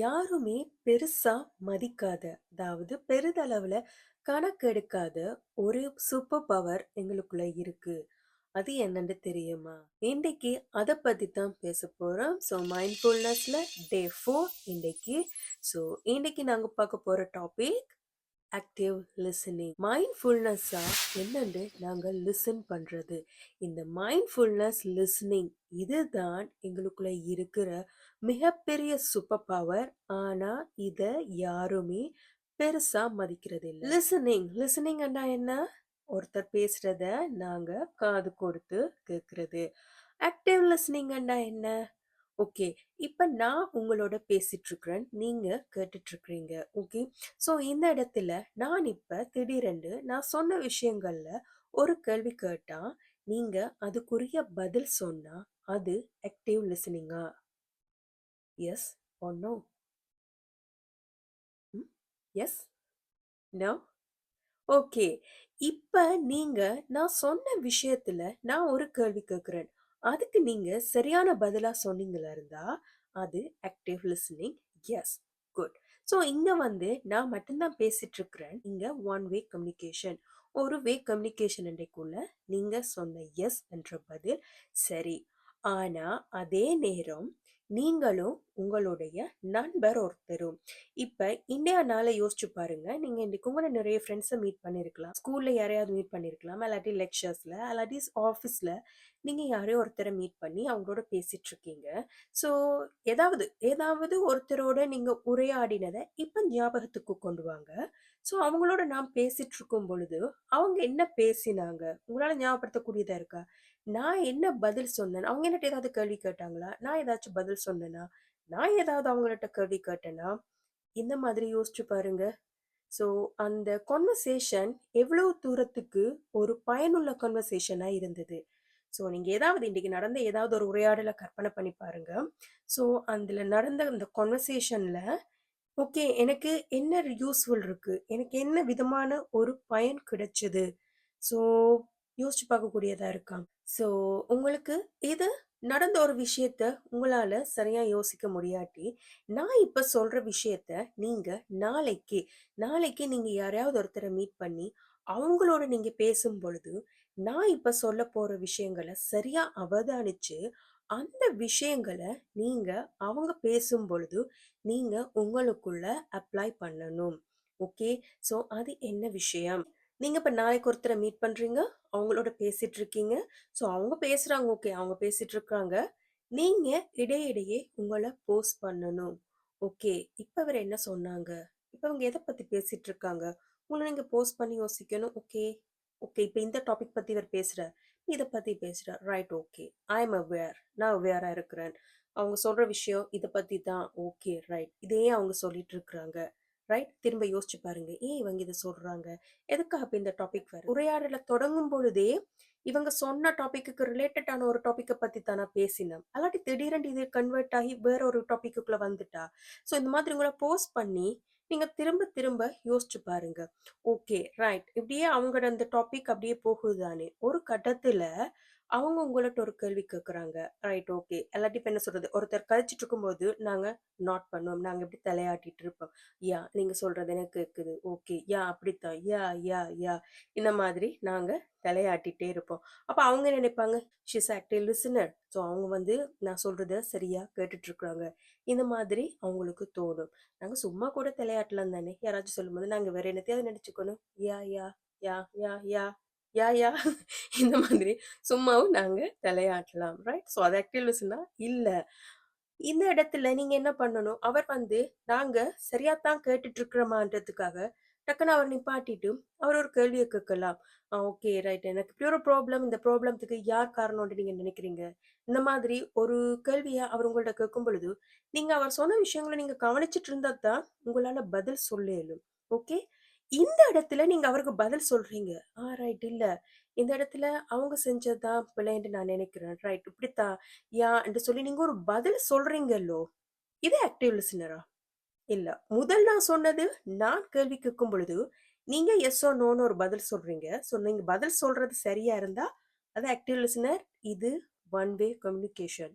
யாருமே பெருசா மதிக்காத, அதாவது பெரிதளவுல கணக்கெடுக்காத ஒரு சூப்பர் பவர் எங்களுக்குள்ள இருக்கு. அது என்னன்னு தெரியுமா? இன்னைக்கு அதை பத்தி தான் பேச போறோம். ஸோ மைண்ட்ஃபுல்னஸ்ல டே ஃபோர் இன்னைக்கு. ஸோ இன்னைக்கு நாங்க பார்க்க போற டாபிக் ஆக்டிவ் லிசனிங். மைண்ட்ஃபுல்னஸ்ஸா என்னென்று நாங்கள் லிசன் பண்ணுறது இந்த மைண்ட்ஃபுல்னஸ் லிசனிங் இதுதான் எங்களுக்குள்ள இருக்கிற மிகப்பெரிய சூப்பர் பவர். ஆனா இத யாருமே பெருசா மதிக்கிறதில்ல. லிசனிங் லிசனிங்ன்னா என்ன? ஒருத்தர் பேசுறத நாங்க காது கொடுத்து கேட்கிறது. ஆக்டிவ் லிசனிங்ன்னா என்ன? ஓகே. இப்ப நான் உங்களோட பேசிட்டு இருக்கிறேன். நீங்க கேட்டுட்டு இருக்கிறீங்க. ஓகே. ஸோ இந்த இடத்துல நான் இப்ப திடீரென்று நான் சொன்ன விஷயங்கள்ல ஒரு கேள்வி கேட்டா, நீங்க அதுக்குரிய பதில் சொன்னா, அது ஆக்டிவ் லிசனிங்கா? Yes or no? Hmm. Yes? No? Okay. இப்ப நீங்க நான் சொன்ன விஷயத்துல நான் ஒரு கேள்வி கேட்கிறேன். அதுக்கு நீங்க சரியான பதிலா சொன்னீங்களா இருந்தா, அது active listening. Yes. Good. So இங்க வந்து நான் மட்டும்தான் பேசிட்டு இருக்கிறேன். இங்க ஒன் வே கம்யூனிகேஷன். ஒரு வே கம்யூனிகேஷன் இன்றைக்குள்ள நீங்க சொன்ன எஸ் என்ற பதில் சரி. ஆனா அதே நேரம் நீங்களும் உங்களுடைய நண்பர் ஒருத்தரும் இப்ப இந்தியானால யோசிச்சு பாருங்க. நீங்க இன்னைக்கு உங்களை நிறைய ஃப்ரெண்ட்ஸை மீட் பண்ணியிருக்கலாம். ஸ்கூல்ல யாரையாவது மீட் பண்ணியிருக்கலாம். இல்லாட்டி லெக்சர்ஸ்ல, இல்லாட்டி ஆஃபீஸ்ல நீங்க யாரையோ ஒருத்தரை மீட் பண்ணி அவங்களோட பேசிட்டு இருக்கீங்க. ஸோ ஏதாவது ஏதாவது ஒருத்தரோட நீங்க உரையாடினதை இப்ப ஞாபகத்துக்கு கொண்டு வாங்க. ஸோ அவங்களோட நான் பேசிட்டு இருக்கும் பொழுது, அவங்க என்ன பேசினாங்க? உங்களால் ஞாபகப்படுத்தக்கூடியதா இருக்கா? நான் என்ன பதில் சொன்னேன்? அவங்க என்கிட்ட ஏதாவது கேள்வி கேட்டாங்களா? நான் ஏதாச்சும் பதில் சொன்னேனா? நான் ஏதாவது அவங்கள்ட்ட கேள்வி கேட்டேனா? இந்த மாதிரி யோசிச்சு பாருங்க. ஸோ அந்த கன்வர்சேஷன் எவ்வளவு தூரத்துக்கு ஒரு பயனுள்ள கன்வர்சேஷனாக இருந்தது. ஸோ நீங்கள் ஏதாவது இன்றைக்கி நடந்த ஏதாவது ஒரு உரையாடலை கற்பனை பண்ணி பாருங்க. ஸோ அதில் நடந்த அந்த கன்வர்சேஷனில் ஓகே எனக்கு என்ன யூஸ்ஃபுல் இருக்கு? எனக்கு என்ன விதமான ஒரு பயன் கிடைச்சது? ஸோ யோசிச்சு பார்க்கக்கூடியதா இருக்கா? ஸோ உங்களுக்கு இது நடந்த ஒரு விஷயத்த உங்களால சரியா யோசிக்க முடியாட்டி, நான் இப்ப சொல்ற விஷயத்த நீங்க நாளைக்கு நாளைக்கு நீங்க யாரையாவது ஒருத்தரை மீட் பண்ணி, அவங்களோட நீங்க பேசும் பொழுது, நான் இப்ப சொல்ல போற விஷயங்கள சரியா அவதானிச்சு, அந்த விஷயங்கள நீங்க அவங்க பேசும் பொழுது, நீங்கள் உங்களுக்குள்ள அப்ளை பண்ணணும். ஓகே. ஸோ அது என்ன விஷயம்? நீங்கள் இப்போ நாளைக்கு ஒருத்தரை மீட் பண்ணுறீங்க அவங்களோட பேசிகிட்டு இருக்கீங்க. ஸோ அவங்க பேசுகிறாங்க ஓகே. அவங்க பேசிகிட்டு இருக்காங்க. நீங்கள் இடையிடையே உங்களை போஸ்ட் பண்ணணும். ஓகே. இப்போ அவர் என்ன சொன்னாங்க? இப்போ அவங்க எதை பற்றி பேசிகிட்டு இருக்காங்க? உங்களை நீங்கள் போஸ்ட் பண்ணி யோசிக்கணும். ஓகே. ஓகே. இப்போ இந்த டாபிக் பற்றி இவர் பேசுகிறார் இதை பற்றி பேசுகிறார் right okay. I am aware. நான் அவேராக இருக்கிறேன். அவங்க சொல்ற விஷயம் இதை பத்தி தான். Okay right. இதையே அவங்க சொல்லிட்டு இருக்கிறாங்க. ரைட். திரும்ப யோசிச்சு பாருங்க. ஏன் இவங்க இதை சொல்றாங்க? எதுக்காக இப்ப இந்த டாபிக் வர உரையாடல தொடங்கும் பொழுதே, இவங்க சொன்ன டாபிக்கு ரிலேட்டடான ஒரு டாபிக்க பத்தி நான் பேசினேன் அல்லாட்டி திடீரென்று இது கன்வெர்ட் ஆகி வேற ஒரு டாபிக்குள்ள வந்துட்டா? ஸோ இந்த மாதிரி உங்களை போஸ்ட் பண்ணி, நீங்க திரும்ப திரும்ப யோசிச்சு பாருங்க. Okay right. இப்படியே அவங்களோட அந்த டாபிக் அப்படியே போகுது தானே. ஒரு கட்டத்துல அவங்க உங்கள்ட்ட ஒரு கேள்வி கேட்குறாங்க. Right okay. எல்லாத்தையும் இப்போ என்ன சொல்றது? ஒருத்தர் கழிச்சிட்டு இருக்கும்போது நாங்கள் நாட் பண்ணுவோம். நாங்கள் இப்படி தலையாட்டிட்டு இருப்போம். யா நீங்கள் சொல்றது எனக்கு கேட்குது. ஓகே. யா அப்படித்தான். யா யா யா. இந்த மாதிரி நாங்கள் தலையாட்டிகிட்டே இருப்போம். அப்போ அவங்க நினைப்பாங்க? She's ஆக்டே listener. ஸோ அவங்க வந்து நான் சொல்றத சரியா கேட்டுட்டு இருக்கிறாங்க இந்த மாதிரி அவங்களுக்கு தோணும். நாங்கள் சும்மா கூட தலையாட்டலாம் தானே. யாராச்சும் சொல்லும்போது நாங்கள் வேற என்னத்தையாவது நினைச்சுக்கணும். யா யா யா யா யா யா யா இந்த மாதிரி சும்மாவும் நாங்கள் தலையாட்டலாம். ரைட். ஸோ அது ஆக்டிவ் இல்லை இந்த இடத்துல நீங்கள் என்ன பண்ணணும்? அவர் வந்து நாங்கள் சரியாக தான் கேட்டுட்டு இருக்கிறோமான்றதுக்காக, டக்குன்னு அவர நிப்பாட்டிட்டு, அவர் ஒரு கேள்வியை கேட்கலாம். Ah okay right. எனக்கு இப்படி ஒரு ப்ராப்ளம். இந்த ப்ராப்ளத்துக்கு யார் காரணம்னு நீங்கள் நினைக்கிறீங்க? இந்த மாதிரி ஒரு கேள்வியை அவர் உங்கள்ட்ட கேட்கும் பொழுது, நீங்கள் அவர் சொன்ன விஷயங்களை நீங்கள் கவனிச்சிட்டு இருந்தால் தான் உங்களால் பதில் சொல்லலும் ஓகே. இந்த இடத்துல நீங்க அவருக்கு பதில் சொல்றீங்க. ஆ ரைட் இல்ல. இந்த இடத்துல அவங்க செஞ்சது தான் பிழைன்னு நான் நினைக்கிறேன். ரைட். இப்படித்தான். யா என்று சொல்லி நீங்க ஒரு பதில் சொல்றீங்கல்லோ. இது ஆக்டிவ் லிசனரா? இல்ல. முதல் நான் சொன்னது நான் கேள்வி கேட்கும் பொழுது, நீங்க எஸ் ஆர் நோன்னு ஒரு பதில் சொல்றீங்க. ஸோ நீங்க பதில் சொல்றது சரியா இருந்தா, அது ஆக்டிவ் லிசனர். இது ஒன் வே கம்யூனிகேஷன்.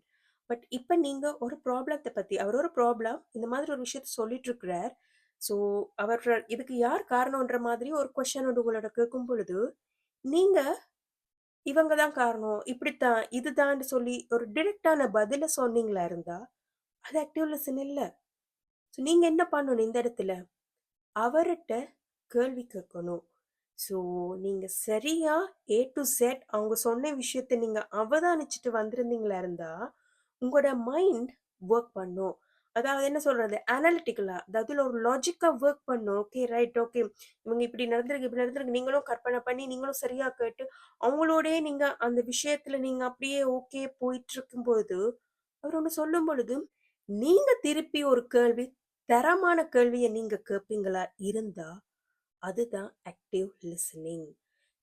பட் இப்ப நீங்க ஒரு ப்ராப்ளத்த பத்தி அவர் ஒரு ப்ராப்ளம் இந்த மாதிரி ஒரு விஷயத்த சொல்லிட்டு இருக்கிறார். ஸோ அவர் இதுக்கு யார் காரணம்ன்ற மாதிரி ஒரு கொஷனோட உங்களோட கேட்கும் பொழுது, நீங்க இவங்க தான் காரணம், இப்படித்தான், இதுதான்னு சொல்லி ஒரு டிரெக்ட்டான பதில சொன்னீங்களா இருந்தா, அது ஆக்டிவ் லிசன் இல்லை ஸோ நீங்க என்ன பண்ணணும் இந்த இடத்துல? அவர்கிட்ட கேள்வி கேட்கணும். ஸோ நீங்க சரியா ஏ டு செட் அவங்க சொன்ன விஷயத்த நீங்க அவதானிச்சுட்டு வந்திருந்தீங்களா இருந்தா, உங்களோட மைண்ட் ஒர்க் பண்ணும். அதாவது என்ன சொல்றது? அனாலிட்டிக்கலா அதாவது ஒரு லாஜிக்கா ஒர்க் பண்ணும். Okay, right, okay. இவங்க இப்படி நடந்திருக்கு, இப்படி நடந்திருக்கு. நீங்களும் கற்பனை பண்ணி, நீங்களும் சரியா கேட்டு, அவங்களோடயே நீங்க அந்த விஷயத்துல நீங்க அப்படியே ஓகே போயிட்டுருக்கும்போது, அவர் ஒண்ணு சொல்லும் பொழுது, நீங்க திருப்பி ஒரு கேள்வி, தரமான கேள்வியை நீங்க கேட்பீங்களா இருந்தா, அதுதான் ஆக்டிவ் லிசனிங்.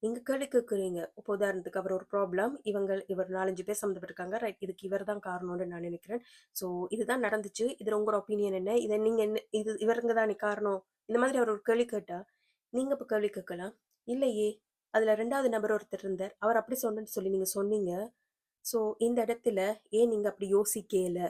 நீங்கள் கேள்வி கேட்குறீங்க இப்போ உதாரணத்துக்கு அவர் ஒரு ப்ராப்ளம். இவங்க இவர் 4, 5 பேர் சம்மந்தப்பட்டிருக்காங்க. ரைட். இதுக்கு இவர் தான் காரணம்னு நான் நினைக்கிறேன். ஸோ இதுதான் நடந்துச்சு. இதில் உங்களோட ஒப்பீனியன் என்ன? இதை நீங்கள் என்ன இது இவருங்க தான் காரணம். இந்த மாதிரி அவர் ஒரு கேள்வி கேட்டால் நீங்கள் இப்போ கேள்வி கேட்கலாம். இல்லையே, அதில் ரெண்டாவது நபர் ஒருத்தர் இருந்தார். அவர் அப்படி சொன்னேன்னு சொல்லி நீங்கள் சொன்னீங்க. ஸோ இந்த இடத்துல ஏன் நீங்கள் அப்படி யோசிக்கல?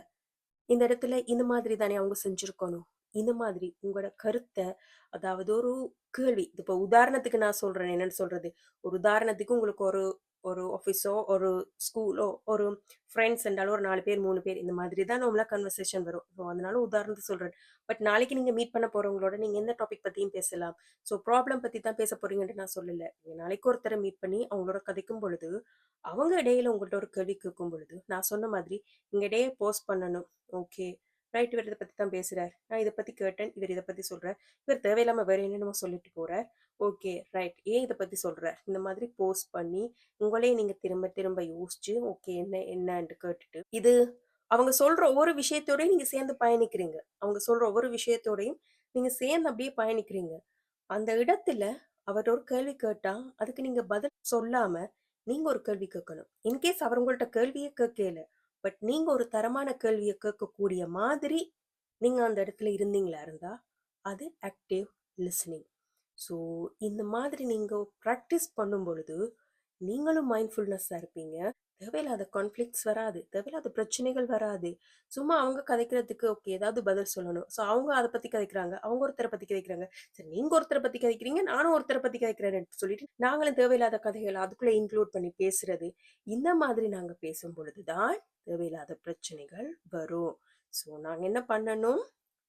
இந்த இடத்துல இந்த மாதிரி தானே அவங்க செஞ்சுருக்கணும் இந்த மாதிரி உங்களோட கருத்தை அதாவது ஒரு கேள்வி. இது இப்போ உதாரணத்துக்கு நான் சொல்றேன். என்னன்னு சொல்றது? ஒரு உதாரணத்துக்கு உங்களுக்கு ஒரு ஒரு ஆஃபீஸோ, ஒரு ஸ்கூலோ, ஒரு ஃப்ரெண்ட்ஸ் என்றாலும் ஒரு நாலு பேர், மூணு பேர் இந்த மாதிரி தான் நம்மளா கன்வர்சேஷன் வரும். ஸோ அதனால உதாரணத்துக்கு சொல்றேன். பட் நாளைக்கு நீங்க மீட் பண்ண போறவங்களோட நீங்க எந்த டாபிக் பத்தியும் பேசலாம். ஸோ ப்ராப்ளம் பத்தி தான் பேச போறீங்கன்னு நான் சொல்லல. நீங்க நாளைக்கு ஒருத்தரை மீட் பண்ணி அவங்களோட கதைக்கும் பொழுது, அவங்க இடையில உங்கள்ட்ட ஒரு கேள்வி கேட்கும் பொழுது, நான் சொன்ன மாதிரி இங்கே இடையே போஸ்ட் பண்ணணும். ஓகே. ரைட் இவர் இத பத்தி தான் பேசுகிறார் நான் இத பத்தி கேட்டேன். இவர் இத பத்தி சொல்கிறார் இவர் தேவையில்லாம வேற என்னென்னமோ சொல்லிட்டு போகிறார் ஓகே, ரைட். ஏன் இத பத்தி சொல்கிறார் இந்த மாதிரி போஸ்ட் பண்ணி, உங்களையே நீங்க திரும்ப திரும்ப யோசிச்சு, ஓகே என்ன என்னன்னு கேட்டுட்டு, இது அவங்க சொல்ற ஒவ்வொரு விஷயத்தோடயும் நீங்க சேர்ந்து பயணிக்கிறீங்க. அவங்க சொல்ற ஒவ்வொரு விஷயத்தோடையும் நீங்க சேர்ந்து அப்படியே பயணிக்கிறீங்க. அந்த இடத்துல அவர் ஒரு கேள்வி கேட்டால் அதுக்கு நீங்க பதில் சொல்லாம, நீங்க ஒரு கேள்வி கேட்கணும். இன்கேஸ் அவர் உங்கள்ட்ட கேள்வியே கேட்கல. பட் நீங்க ஒரு தரமான கேள்வியை கேட்கக்கூடிய மாதிரி நீங்க அந்த இடத்துல இருந்தீங்களா இருந்தா, அது ஆக்டிவ் லிஸ்னிங் ஸோ இந்த மாதிரி நீங்க ப்ராக்டிஸ் பண்ணும் பொழுது, நீங்களும் மைண்ட்ஃபுல்னஸ்ஸாக இருப்பீங்க. தேவையில்லாத கான்ஃப்ளிக்ஸ் வராது. தேவையில்லாத பிரச்சனைகள் வராது. சும்மா அவங்க கதைக்கிறதுக்கு ஓகே ஏதாவது பதில் சொல்லணும். ஸோ அவங்க அதை பத்தி கதைக்கிறாங்க. அவங்க ஒருத்தரை பத்தி கதைக்கிறாங்க. சரி நீங்க ஒருத்தரை பத்தி கதைக்கிறீங்க. நானும் ஒருத்தரை பத்தி கதைக்கிறேன்னு சொல்லிட்டு, நாங்களும் தேவையில்லாத கதைகள் அதுக்குள்ள இன்க்ளூட் பண்ணி பேசுறது. இந்த மாதிரி நாங்க பேசும் பொழுது தான் தேவையில்லாத பிரச்சனைகள் வரும். ஸோ நாங்க என்ன பண்ணணும்?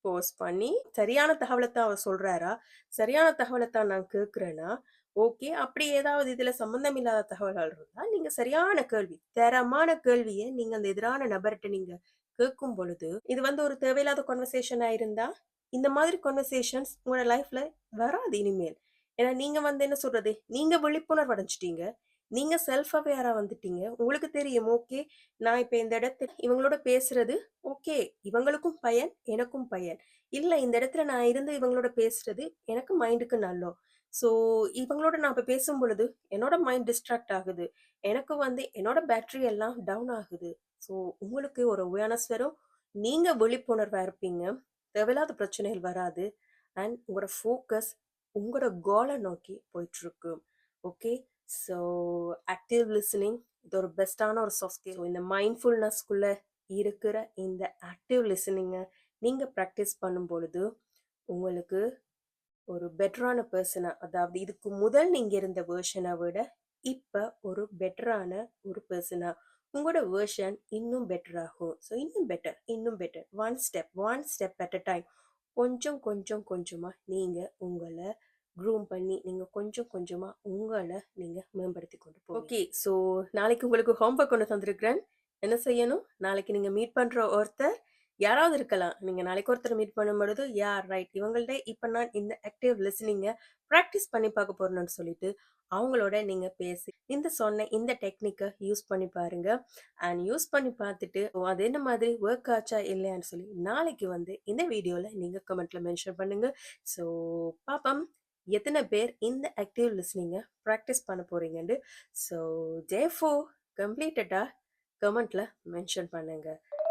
போஸ் பண்ணி சரியான தகவலை தான் அவர் சொல்றாரா? சரியான தகவலை தான் நான் கேட்குறேன்னா ஓகே. அப்படி ஏதாவது இதுல சம்பந்தம் இல்லாத தகவல்கள் இருந்தா, நீங்க சரியான கேள்வி, தரமான கேள்வியை நீங்க அந்த எதிரான நபர்கிட்ட நீங்க கேட்கும் பொழுது, இது வந்து ஒரு தேவையில்லாத கான்வர்சேஷனா இருந்தா, இந்த மாதிரி கான்வர்சேஷன்ஸ் உங்களோட லைஃப்ல வராது இனிமேல். ஏன்னா நீங்க வந்து என்ன சொல்றது? நீங்க விழிப்புணர்வு அடைஞ்சிட்டீங்க நீங்க செல்ஃப் அவேரா வந்துட்டீங்க. உங்களுக்கு தெரியும். ஓகே. நான் இப்ப இந்த இடத்துல இவங்களோட பேசுறது, ஓகே. இவங்களுக்கும் பயன், எனக்கும் பயன். இல்ல இந்த இடத்துல நான் இருந்து இவங்களோட பேசுறது, எனக்கு மைண்டுக்கு நல்லோம். ஸோ இவங்களோட நான் இப்போ பேசும் பொழுது, என்னோட மைண்ட் டிஸ்ட்ராக்ட் ஆகுது. எனக்கு வந்து என்னோட பேட்டரி எல்லாம் டவுன் ஆகுது. ஸோ உங்களுக்கு ஒரு அவேர்னஸ் வரும். நீங்கள் விழிப்புணர்வாக இருப்பீங்க. தேவையில்லாத பிரச்சனைகள் வராது. அண்ட் உங்களோட ஃபோக்கஸ் உங்களோட கோலை நோக்கி போயிட்டுருக்கு. ஓகே. ஸோ ஆக்டிவ் லிசனிங் இது ஒரு பெஸ்ட்டான ஒரு சாஃப்ட்வேர் இந்த மைண்ட்ஃபுல்னஸ்க்குள்ளே இருக்கிற இந்த ஆக்டிவ் லிசனிங்கை நீங்கள் ப்ராக்டிஸ் பண்ணும் பொழுது, உங்களுக்கு ஒரு பெட்டரான பர்சனாக அதாவது இதுக்கு முதல் நீங்கள் இருந்த வேர்ஷனை விட, இப்போ ஒரு பெட்டரான ஒரு பர்சனாக உங்களோட வேர்ஷன் இன்னும் பெட்டர் ஆகும். ஸோ இன்னும் பெட்டர், இன்னும் better. One step, one step at a time. கொஞ்சம் கொஞ்சம் கொஞ்சமாக நீங்கள் உங்களை க்ரூம் பண்ணி, நீங்கள் கொஞ்சம் கொஞ்சமாக உங்களை நீங்கள் மேம்படுத்தி கொண்டு போ ஓகே. ஸோ நாளைக்கு உங்களுக்கு ஹோம்ஒர்க் ஒன்று தந்திருக்கிறேன். என்ன செய்யணும்? நாளைக்கு நீங்கள் மீட் பண்ணுற ஒருத்தர் யாராவது இருக்கலாம். நீங்க நாளைக்கு ஒருத்தர் மீட் பண்ணும்பொழுது, யார் ரைட் இவங்கள்ட்ட இப்ப நான் இந்த ஆக்டிவ் லிசனிங்க ப்ராக்டிஸ் பண்ணி பார்க்க போறேன்னு சொல்லிட்டு, அவங்களோட நீங்க பேசி, இந்த சொன்ன இந்த டெக்னிக்கை யூஸ் பண்ணி பாருங்க. அண்ட் யூஸ் பண்ணி பார்த்துட்டு, ஓ அது என்ன மாதிரி ஒர்க் ஆச்சா இல்லையான்னு சொல்லி, நாளைக்கு வந்து இந்த வீடியோல நீங்க கமெண்ட்ல மென்ஷன் பண்ணுங்க. ஸோ பாப்பம் எத்தனை பேர் இந்த ஆக்டிவ் லிஸ்னிங்கை ப்ராக்டிஸ் பண்ண போறீங்கன்னு. ஸோ ஜே ஃபோ கம்ப்ளீட்டடா கமெண்ட்ல மென்ஷன் பண்ணுங்க.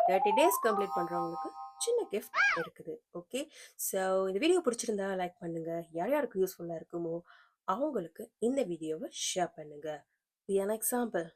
30 டேஸ் கம்ப்ளீட் பண்ணுறவங்களுக்கு சின்ன கிஃப்ட் இருக்குது. ஓகே. ஸோ இந்த வீடியோ பிடிச்சிருந்தா லைக் பண்ணுங்கள் யார் யாருக்கு யூஸ்ஃபுல்லாக இருக்குமோ, அவங்களுக்கு இந்த வீடியோவை ஷேர் பண்ணுங்கள் பி எக்ஸாம்பிள்.